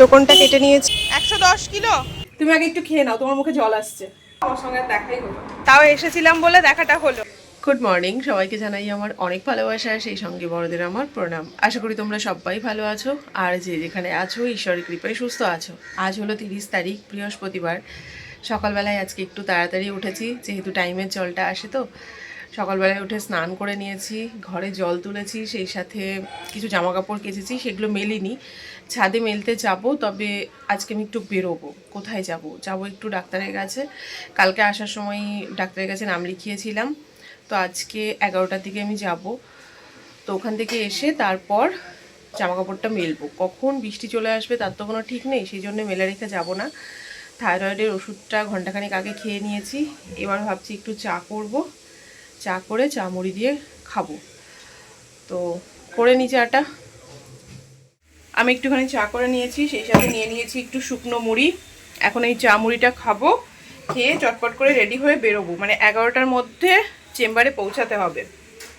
টোকনটা কেটে নিয়েছি। একশো দশ কিলো? তুমি আগে একটু খেয়ে নাও তোমার মুখে জল আসছে। আমার সঙ্গে দেখাই হলো তাও এসেছিলাম বলে দেখাটা হলো। গুড মর্নিং সবাইকে জানাই আমার অনেক ভালোবাসা সেই সঙ্গে বড়দের আমার প্রণাম। আশা করি তোমরা সবাই ভালো আছো আর যে যেখানে আছো ঈশ্বরের কৃপায় সুস্থ আছো। আজ হলো তিরিশ তারিখ বৃহস্পতিবার। সকালবেলায় আজকে একটু তাড়াতাড়ি উঠেছি যেহেতু টাইমের জলটা আসে তো। সকালবেলায় উঠে স্নান করে নিয়েছি, ঘরে জল তুলেছি, সেই সাথে কিছু জামা কাপড় কেচেছি, সেগুলো মেলিনি। ছাদে মেলতে যাব, তবে আজকে আমি একটু বেরোবো। কোথায় যাব? যাব একটু ডাক্তারের কাছে। কালকে আসার সময় ডাক্তারের কাছে নাম লিখিয়েছিলাম। তো আজকে এগারোটার দিকে আমি যাব। তো ওখান থেকে এসে তারপর জামা কাপড়টা মেলবো। কখন বৃষ্টি চলে আসবে তার তো কোনো ঠিক নেই, সেই জন্য মেলে রেখে যাব না। থাইরয়েডের ওষুধটা ঘন্টাখানেক আগে খেয়ে নিয়েছি। এবার ভাবছি একটু চা করব। চা করে, চা মুড়ি দিয়ে খাব। তো করে নি চাটা। আমি একটুখানি চা করে নিয়েছি, সেই সাথে নিয়ে নিয়েছি একটু শুকনো মুড়ি। এখন এই চা মুড়িটা খাব, খেয়ে চটপট করে রেডি হয়ে বেরোবো। মানে এগারোটার মধ্যে চেম্বারে পৌঁছাতে হবে।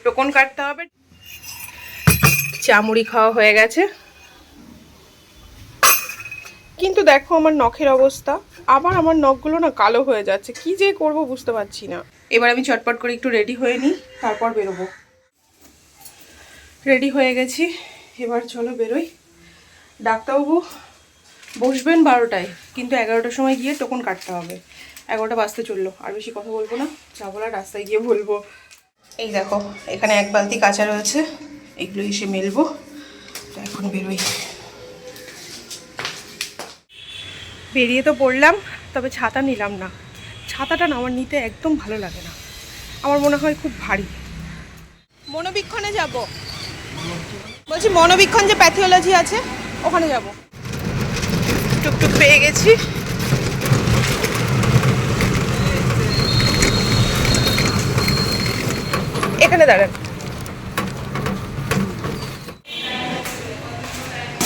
টোকন কাটতে হবে। চা মুড়ি খাওয়া হয়ে গেছে। কিন্তু দেখো আমার নখের অবস্থা। আবার আমার নখগুলো না কালো হয়ে যাচ্ছে। কি যে করব বুঝতে পারছি না। এবার আমি চটপট করে একটু রেডি হয়ে নিই, তারপর বেরোবো। রেডি হয়ে গেছি, এবার চলো বেরোই। ডাক্তারবাবু, বসবেন বারোটায়, কিন্তু এগারোটার সময় গিয়ে টোকন কাটতে হবে। এগারোটা বাজতে চলল, আর বেশি কথা বলব না, যা বলার রাস্তায় গিয়ে বলব। এই দেখো, এখানে এক বালতি কাঁচা রয়েছে, এগুলো এসে মেলবো। তো এখন বেরোই। বেরিয়ে তো পড়লাম, তবে ছাতা নিলাম না। ছাতাটা না আমার নিতে একদম ভালো লাগে না। আমার মনে হয় খুব ভারী। মনোবীক্ষণে যাব। বলছি মনোবীক্ষণ যে প্যাথিওলজি আছে ওখানে যাব। টুকটুক পেয়ে গেছি। এখানে দাঁড়ান।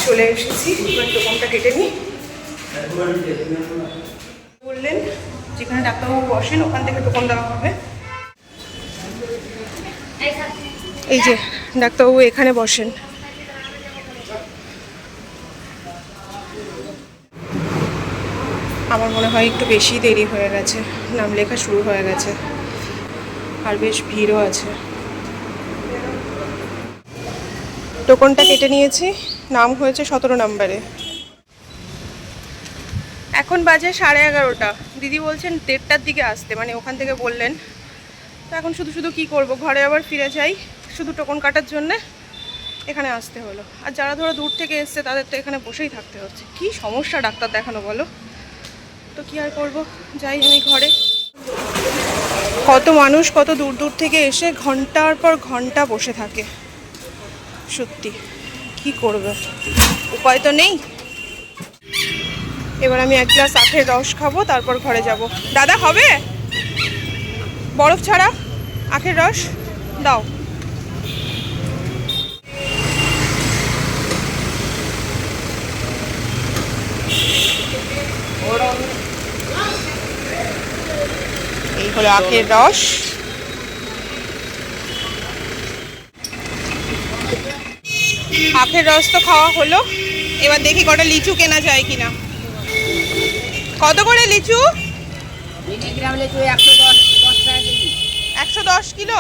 চলে এসেছি। টোকনটা কেটে নিই। বললেন যেখানে ডাক্তারবাবু বসেন, ওখান থেকে টোকন দেওয়া হবে। এই যে, ডাক্তারবাবু এখানে বসেন। আমার মনে হয় একটু বেশি দেরি হয়ে গেছে, নাম লেখা শুরু হয়ে গেছে। আর বেশ ভিড়ও আছে। টোকনটা কেটে নিয়েছি, নাম হয়েছে সতেরো নম্বরে। এখন বাজে সাড়ে এগারোটা। দিদি বলছেন দেড়টার দিকে আসতে মানে ওখান থেকে বললেন। তো এখন শুধু শুধু কি করব? ঘরে আবার ফিরে যাই, শুধু টোকন কাটার জন্যে এখানে আসতে হলো। আর যারা ধরো দূর থেকে এসছে, তাদের তো এখানে বসেই থাকতে হচ্ছে। কি সমস্যা ডাক্তার দেখানো বলো? তো কি আর করব? যাই আমি ঘরে। কত মানুষ কত দূর দূর থেকে এসে ঘণ্টার পর ঘণ্টা বসে থাকে। সত্যি, কি করবে? উপায় তো নেই। এবার আমি এক গ্লাস আখের রস খাব, তারপর ঘরে যাব। দাদা, হবে? বরফ ছাড়া আখের রস? দাও। এই হলো আখের রস। আখের রস তো খাওয়া হলো। এবার দেখি কটা লিচু কেনা যায় কিনা। কত করে লিচু? একশো দশ কিলো?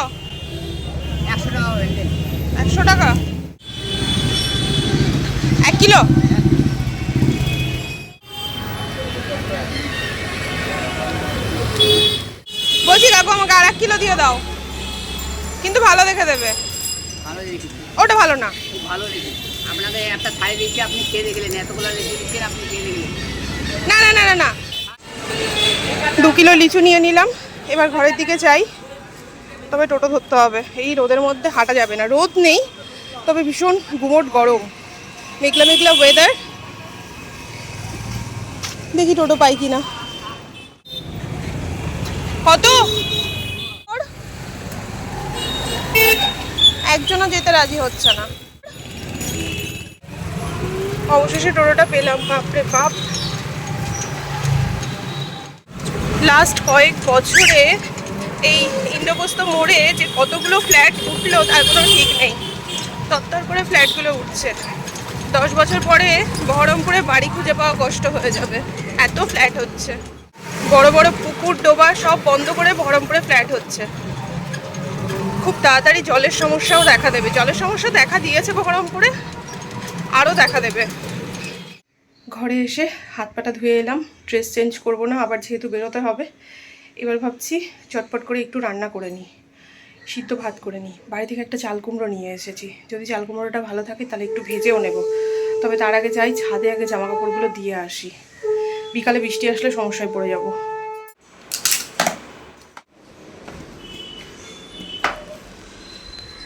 একশো টাকা এক কিলো? বলছি কাকু আমাকে আর এক কিলো দিয়ে দাও। কিন্তু ভালো দেখে দেবে। ওটা ভালো না। ভালো আপনাকে একটা থালি দিচ্ছি আপনি খেয়ে দেখলেন এতগুলো লেচু দিচ্ছেন আপনি খেয়ে দেখলেন। না না না না না। দু কিলো লিচু নিয়ে নিলাম। এবার ঘরের দিকে যাই। তবে টোটো ধরতে হবে। এই রোদের মধ্যে হাঁটা যাবে না। রোদ নেই, তবে ভীষণ গুমোট গরম। মেঘলা মেঘলা ওয়েদার দেখি টোটো পাই কি না কত? একজনও যেতে রাজি হচ্ছে না। অবশেষে টোটোটা পেলাম। বাপরে বাপ। লাস্ট কয়েক বছরে এই ইন্দ্রপ্রস্থ মোড়ে যে কতগুলো ফ্ল্যাট উঠল তার কোনো ঠিক নেই। তত্তর করে ফ্ল্যাটগুলো উঠছে। দশ বছর পরে বহরমপুরে বাড়ি খুঁজে পাওয়া কষ্ট হয়ে যাবে। এত ফ্ল্যাট হচ্ছে। বড় বড় পুকুর, ডোবা সব বন্ধ করে বহরমপুরে ফ্ল্যাট হচ্ছে। খুব তাড়াতাড়ি জলের সমস্যাও দেখা দেবে। জলের সমস্যা দেখা দিয়েছে বহরমপুরে, আরও দেখা দেবে। ঘরে এসে হাত পাটা ধুয়ে এলাম ড্রেস চেঞ্জ করব না, আবার যেহেতু বেরোতে হবে, এবার ভাবছি চটপট করে একটু রান্না করে নিই, সিদ্ধ ভাত করে নিই। বাড়ি থেকে একটা চাল কুমড়ো নিয়ে এসেছি, যদি চাল কুমড়োটা ভালো থাকে তাহলে একটু ভেজেও নেব, তবে তার আগে যাই ছাদে আগে জামা কাপড়গুলো দিয়ে আসি, বিকালে বৃষ্টি আসলে সমস্যায় পড়ে যাব।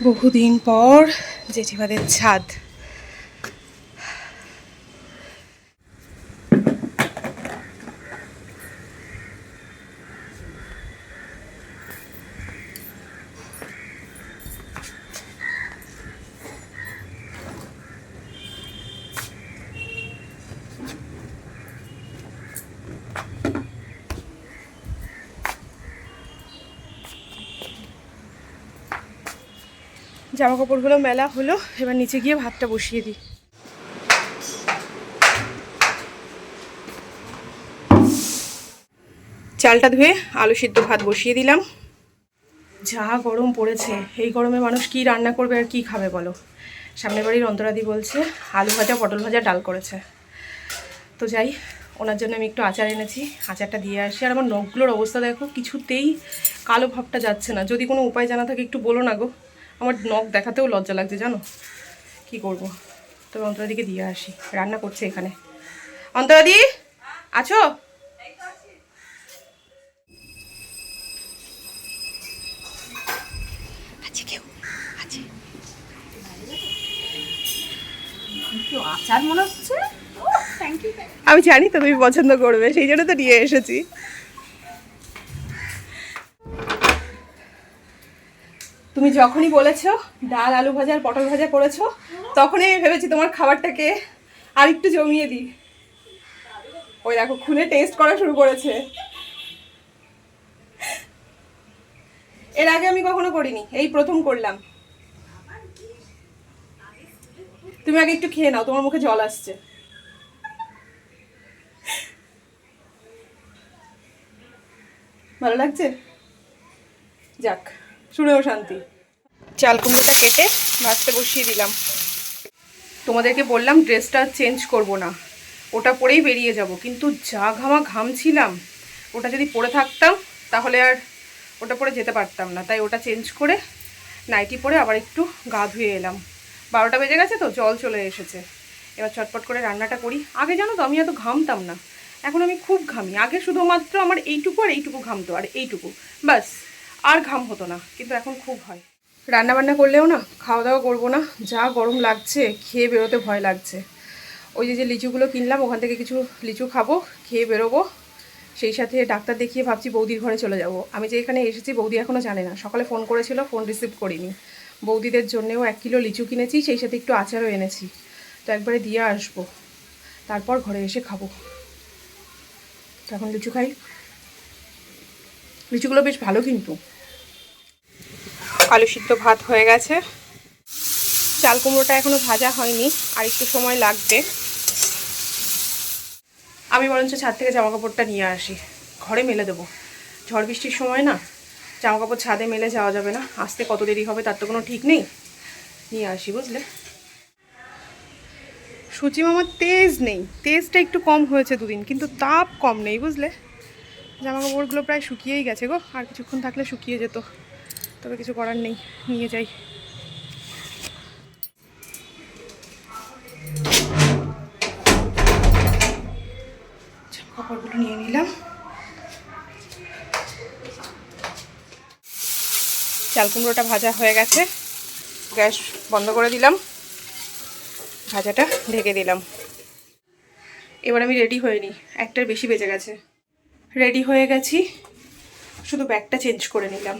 বহুদিন পর জেঠিমাদের ছাদ। জামা কাপড়গুলো মেলা হলো, এবার নিচে গিয়ে ভাতটা বসিয়ে দিই। চালটা ধুয়ে আলু সিদ্ধ ভাত বসিয়ে দিলাম। যা গরম পড়েছে, এই গরমে মানুষ কি রান্না করবে আর কি খাবে বলো? সামনের বাড়ির অন্তরাদি বলছে, আলু ভাজা, পটল ভাজা, ডাল করেছে। তো যাই, ওনার জন্য আমি একটু আচার এনেছি, আচারটা দিয়ে আসি। আর আমার নখগুলোর অবস্থা দেখো, কিছুতেই কালো ভাবটা যাচ্ছে না। যদি কোনো উপায় জানা থাকে একটু বলো না গো। আমার নখ দেখাতেও লজ্জা লাগছে জানো? কি করব? তবে অন্তরাদিকে দিয়ে আসি। রান্না করছে এখানে। অন্তরাদি আছো? আমি জানি তো তুমি পছন্দ করবে সেই জন্য তো নিয়ে এসেছি। তুমি যখনই বলেছ, ডাল, আলু ভাজা, আর পটল ভাজা করেছ, তখনই আমি ভেবেছি তোমার খাবারটাকে আর একটু জমিয়ে দিই। ওই দেখো খুলে টেস্ট করা শুরু করেছে। এর আগে আমি কখনো করিনি, এই প্রথম করলাম। তুমি আগে একটু খেয়ে নাও, তোমার মুখে জল আসছে। ভালো লাগছে? যাক, শুনেও শান্তি। চাল কুমড়োটা কেটে ভাজতে বসিয়ে দিলাম। তোমাদেরকে বললাম ড্রেসটা চেঞ্জ করব না। ওটা পরেই বেরিয়ে যাব, কিন্তু যা ঘামা ঘামছিলাম, ওটা যদি পরে থাকতাম, তাহলে আর ওটা পরে যেতে পারতাম না। তাই ওটা চেঞ্জ করে নাইটি পরে আবার একটু গা ধুয়ে এলাম। বারোটা বেজে গেছে তো, জল চলে এসেছে। এবার চটপট করে রান্নাটা করি। আগে জানো তো, আমি এত ঘামতাম না। এখন আমি খুব ঘামি। আগে শুধুমাত্র আমার এইটুকু আর এইটুকু ঘামতো, আর এইটুকু। বাস আর ঘাম হতো না, কিন্তু এখন খুব হয়। রান্না বান্না করলেও না খাওয়া দাওয়া করব না। যা গরম লাগছে, খেয়ে বেরোতে ভয় লাগছে। ওই যে যে লিচুগুলো কিনলাম, ওখান থেকে কিছু লিচু খাব, খেয়ে বেরোবো। সেই সাথে ডাক্তার দেখিয়ে ভাবছি বৌদির ঘরে চলে যাব। আমি যে এখানে এসেছি, বৌদি এখনও জানে না। সকালে ফোন করেছিল, ফোন রিসিভ করিনি। বৌদিদের জন্যেও এক কিলো লিচু কিনেছি, সেই সাথে একটু আচারও এনেছি। তো একবারে দিয়ে আসব। তারপর ঘরে এসে খাব। এখন লিচু খাই। লিচুগুলো বেশ ভালো কিন্তু। আলু সিদ্ধ ভাত হয়ে গেছে। চাল কুমড়োটা এখনও ভাজা হয়নি, আর একটু সময় লাগবে। আমি বরঞ্চ ছাদ থেকে জামা কাপড়টা নিয়ে আসি। ঘরে মেলে দেবো। ঝড় বৃষ্টির সময় না জামা কাপড় ছাদে মেলে যাওয়া যাবে না। আসতে কত দেরি হবে তার তো কোনো ঠিক নেই। নিয়ে আসি, বুঝলে? সূচি মামার তেজ নেই। তেজটা একটু কম হয়েছে দুদিন, কিন্তু তাপ কম নেই, বুঝলে? জামা কাপড়গুলো প্রায় শুকিয়েই গেছে গো, আর কিছুক্ষণ থাকলে শুকিয়ে যেত। তবে কিছু করার নেই, নিয়ে যাই। কাপড়গুলো নিয়ে নিলাম। চাল কুমড়োটা ভাজা হয়ে গেছে। গ্যাস বন্ধ করে দিলাম। ভাজাটা ঢেকে দিলাম। এবার আমি রেডি হয়ে নিই। একটার বেশি বেজে গেছে। রেডি হয়ে গেছি। শুধু ব্যাগটা চেঞ্জ করে নিলাম।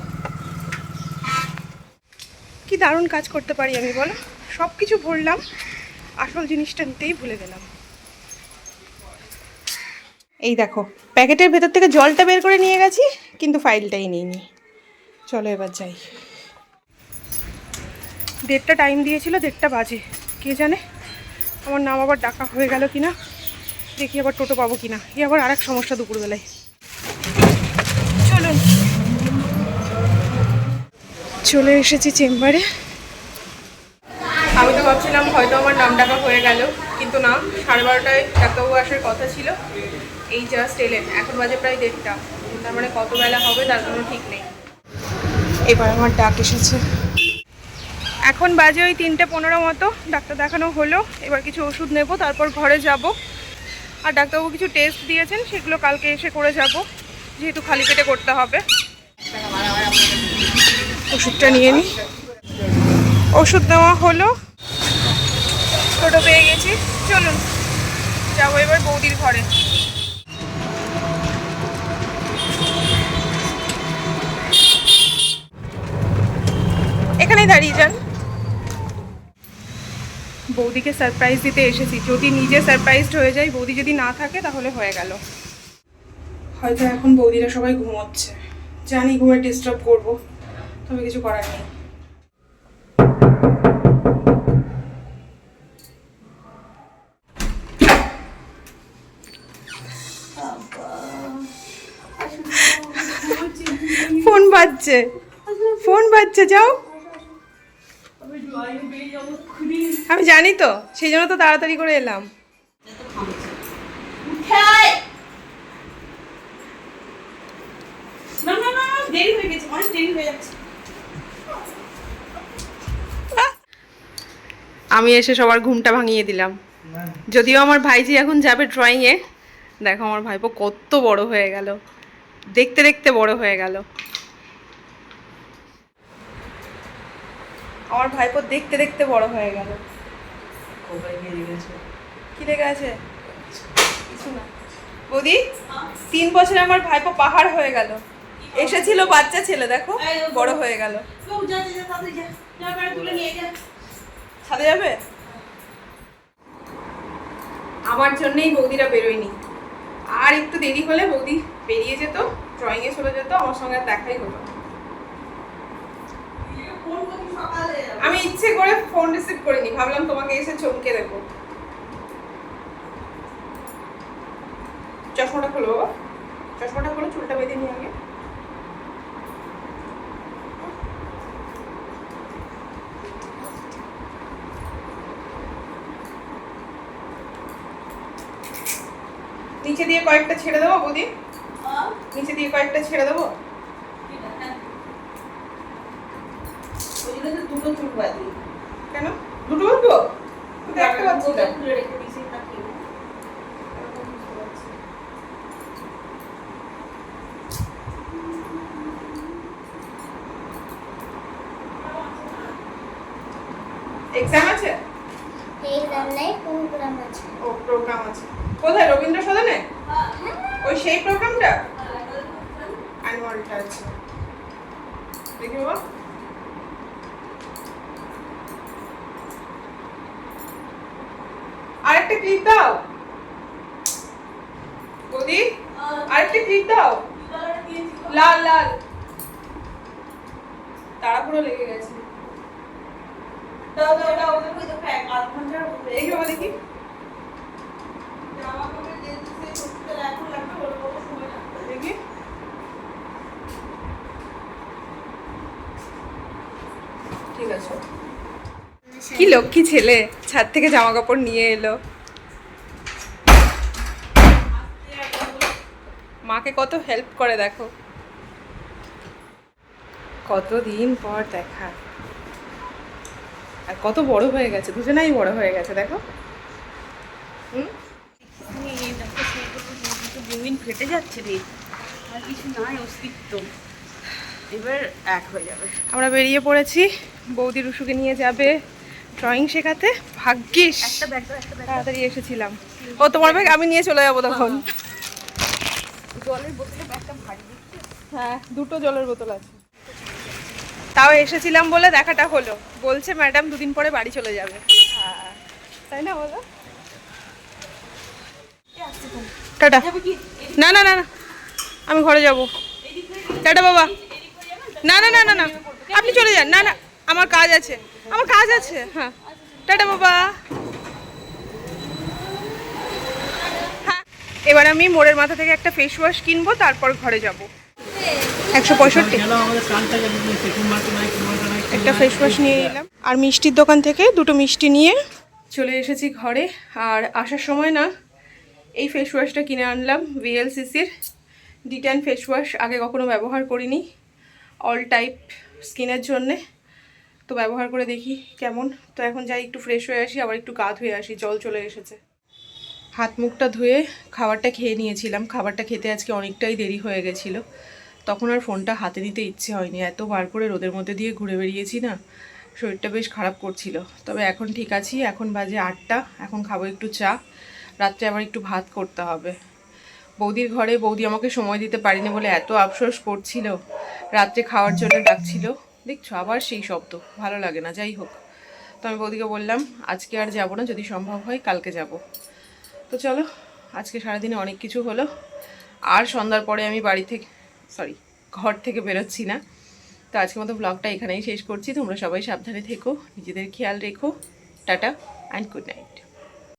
দারুণ কাজ করতে পারি আমি, বলো? সব কিছু ভরলাম, আসল জিনিসটা নিতেই ভুলে গেলাম। এই দেখো, প্যাকেটের ভেতর থেকে জলটা বের করে নিয়ে গেছি, কিন্তু ফাইলটাই নিইনি। চলো এবার যাই। দেড়টা টাইম দিয়েছিল, দেড়টা বাজে। কে জানে? আমার নাম আবার ডাকা হয়ে গেল কিনা? দেখি আবার টোটো পাবো কিনা। এই আবার আরেক সমস্যা দুপুরবেলায় চলুন চলে এসেছি চেম্বারে। আমি তো ভাবছিলাম হয়তো আমার নাম ডাকা হয়ে গেল, কিন্তু না, সাড়ে বারোটায় ডাক্তারবাবু আসার কথা ছিল। এই জাস্ট এলেন, এখন বাজে প্রায় দেড়টা। তার মানে কত বেলা হবে তার কোনো ঠিক নেই। এবার আমার ডাক এসেছে। এখন বাজে ওই তিনটে পনেরো মতো, ডাক্তার দেখানো হলো, এবার কিছু ওষুধ নেব, তারপর ঘরে যাব। আর ডাক্তারবাবু কিছু টেস্ট দিয়েছেন, সেগুলো কালকে এসে করে যাব, যেহেতু খালি পেটে করতে হবে। ওষুধটা নিয়ে নিই ওষুধ নেওয়া হলো। টোটো পেয়ে গেছি। চলুন, যাব এবার বৌদির ঘরে। এখানেই দাঁড়িয়ে যান। বৌদিকে সারপ্রাইজ দিতে এসেছি। যদি নিজে সারপ্রাইজড হয়ে যাই, বৌদি যদি না থাকে, তাহলে হয়ে গেল। হয়তো এখন বৌদিরা সবাই ঘুমোচ্ছে। জানি ঘুমে ডিস্টার্ব করব। তবে কিছু করার নেই। ফোন বাজছে। ফোন বাজছে যাও। আমি জানি তো সেই জন্য তো তাড়াতাড়ি করে এলাম। না না না দেরি হয়ে গেছে অনেক দেরি হয়ে যাচ্ছে। আমি এসে সবার ঘুমটা ভাঙিয়ে দিলাম। যদিও আমার ভাইজি এখন যাবে ড্রয়িংয়ে দেখো আমার ভাইপো কত বড় হয়ে গেল। দেখতে দেখতে বড় হয়ে গেল। আমার ভাইপো দেখতে দেখতে বড় হয়ে গেল। কি লেগে আছে? কিছু না। বৌদি তিন বছরে আমার ভাইপো পাহাড় হয়ে গেল। এসেছিল বাচ্চা ছেলে দেখো বড় হয়ে গেল। ছাদে যাবে? আমার জন্যই বৌদিরা বেরোয়নি। আর একটু দেরি হলে বৌদি বেরিয়ে যেত ড্রয়িং এ চলে যেত, আমার সঙ্গে দেখাই হলো আমি ইচ্ছে করে ফোন রিসিভ করিনি, ভাবলাম তোমাকে এসে চমকে দেবো। চশমাটা খোলো চশমাটা খোলো, চুলটা বেঁধে নিয়ে আগে। নিচে দিয়ে কয়েকটা ছেড়ে দেবো বৌদি? নিচে দিয়ে কয়েকটা ছেড়ে দেবো? দুটো চুল বাঁধি কেন? দুটো বলব একটা পাচ্ছি রেখে দিয়েছি এক্সাম আছে? এই রান্নায় প্রোগ্রাম আছে। ও প্রোগ্রাম আছে। কোথায়? রবীন্দ্র সদনে ওই সেই প্রোগ্রামটা অ্যানুয়ালটা আছে দেখি বাবা। আরেকটা ক্লিপ দাও। বৌদি আরেকটা ক্লিপ দাও। লাল লাল। তাড়াহুড়ো লেগে গেছে। দাও দাও দাও। ওদের দেখি বাবা দেখি জামা কাপড় দিয়ে দিতে করতে এখন লাগবে ওর কত সময় লাগবে ঠিক আছে। কি লক্ষ্মী ছেলে? ছাদ থেকে জামা কাপড় নিয়ে এলো। মাকে কত হেল্প করে দেখো। কতদিন পর দেখা। আর কত বড় হয়ে গেছে, দুজনেই বড় হয়ে গেছে, দেখো। হুম? জমিন ফেটে যাচ্ছে রে। আর কিছু নাই অস্তিত্ব। এবার এক হয়ে যাবে। আমরা বেরিয়ে পড়েছি। বৌদি রুশুকে নিয়ে যাবে ড্রয়িং শেখাতে। ভাগ্যিস! একটা ব্যাগ একটা তাড়াতাড়ি এসেছিলাম। ও তোমার ব্যাগ আমি নিয়ে চলে যাব তখন। জলের বোতলে ব্যাগটা ভারী হ্যাঁ দুটো জলের বোতল আছে। তাও এসেছিলাম বলে দেখাটা হলো। বলছে ম্যাডাম দুদিন পরে বাড়ি চলে যাবে। হ্যাঁ। তাই না বলো? টাটা। না না না না। আমি ঘরে যাব। টাটা বাবা। না? না না না না আপনি চলে যান। না না আমার কাজ আছে। আমার কাজ আছে। হ্যাঁ। টাটা বাবা। হ্যাঁ। এবার আমি মোড়ের মাথা থেকে একটা ফেস ওয়াশ কিনবো তারপর ঘরে যাব। একশো পঁয়ষট্টি। একটা ফেস ওয়াশ নিয়ে নিলাম আর মিষ্টির দোকান থেকে দুটো মিষ্টি নিয়ে চলে এসেছি ঘরে। আর আসার সময় না এই ফেস ওয়াশটা কিনে আনলাম ভিএলসিসির ডিট্যান ফেস ওয়াশ আগে কখনো ব্যবহার করিনি অল টাইপ স্কিনের জন্যে। তো ব্যবহার করে দেখি কেমন। তো এখন যাই একটু ফ্রেশ হয়ে আসি, আবার একটু গা ধুয়ে আসি, জল চলে এসেছে। হাত মুখটা ধুয়ে খাবারটা খেয়ে নিয়েছিলাম। খাবারটা খেতে আজকে অনেকটাই দেরি হয়ে গেছিল। তখন আর ফোনটা হাতে নিতে ইচ্ছে হয়নি। এত বার করে রোদের মধ্যে দিয়ে ঘুরে বেরিয়েছি না, শরীরটা বেশ খারাপ করছিল। তবে এখন ঠিক আছি, এখন বাজে আটটা, এখন খাব একটু চা। রাত্রে আবার একটু ভাত করতে হবে। বৌদির ঘরে বৌদি আমাকে সময় দিতে পারিনি বলে এত আফসোস করছিল। রাত্রে খাওয়ার জন্য ডাকছিল। দেখছ, আবার সেই শব্দ। ভালো লাগে না, যাই হোক। তো আমি বৌদিকে বললাম, আজকে আর যাব না, যদি সম্ভব হয় কালকে যাব। তো চলো, আজকে সারাদিনে অনেক কিছু হলো। আর সন্ধ্যার পরে আমি বাড়ি থেকে সরি ঘর থেকে বেরোচ্ছি না। তো আজকের মতো ব্লগটা এখানেই শেষ করছি। তোমরা সবাই সাবধানে থেকো, নিজেদের খেয়াল রেখো। Tata and good night